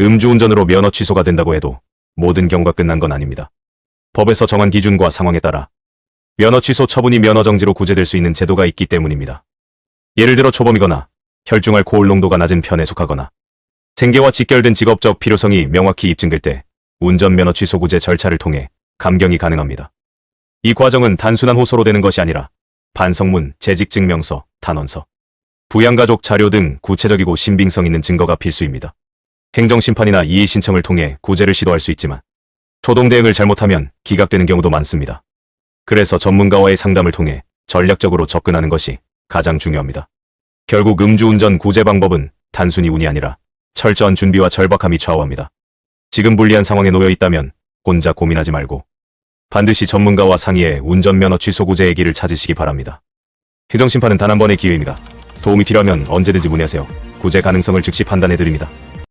음주운전으로 면허 취소가 된다고 해도 모든 경우가 끝난 건 아닙니다. 법에서 정한 기준과 상황에 따라 면허 취소 처분이 면허 정지로 구제될 수 있는 제도가 있기 때문입니다. 예를 들어 초범이거나 혈중 알코올 농도가 낮은 편에 속하거나 생계와 직결된 직업적 필요성이 명확히 입증될 때 운전면허 취소 구제 절차를 통해 감경이 가능합니다. 이 과정은 단순한 호소로 되는 것이 아니라 반성문, 재직증명서, 탄원서, 부양가족 자료 등 구체적이고 신빙성 있는 증거가 필수입니다. 행정심판이나 이의신청을 통해 구제를 시도할 수 있지만 초동 대응을 잘못하면 기각되는 경우도 많습니다. 그래서 전문가와의 상담을 통해 전략적으로 접근하는 것이 가장 중요합니다. 결국 음주운전 구제 방법은 단순히 운이 아니라 철저한 준비와 절박함이 좌우합니다. 지금 불리한 상황에 놓여 있다면 혼자 고민하지 말고 반드시 전문가와 상의해 운전면허 취소 구제의 길을 찾으시기 바랍니다. 행정심판은 단 한 번의 기회입니다. 도움이 필요하면 언제든지 문의하세요. 구제 가능성을 즉시 판단해 드립니다.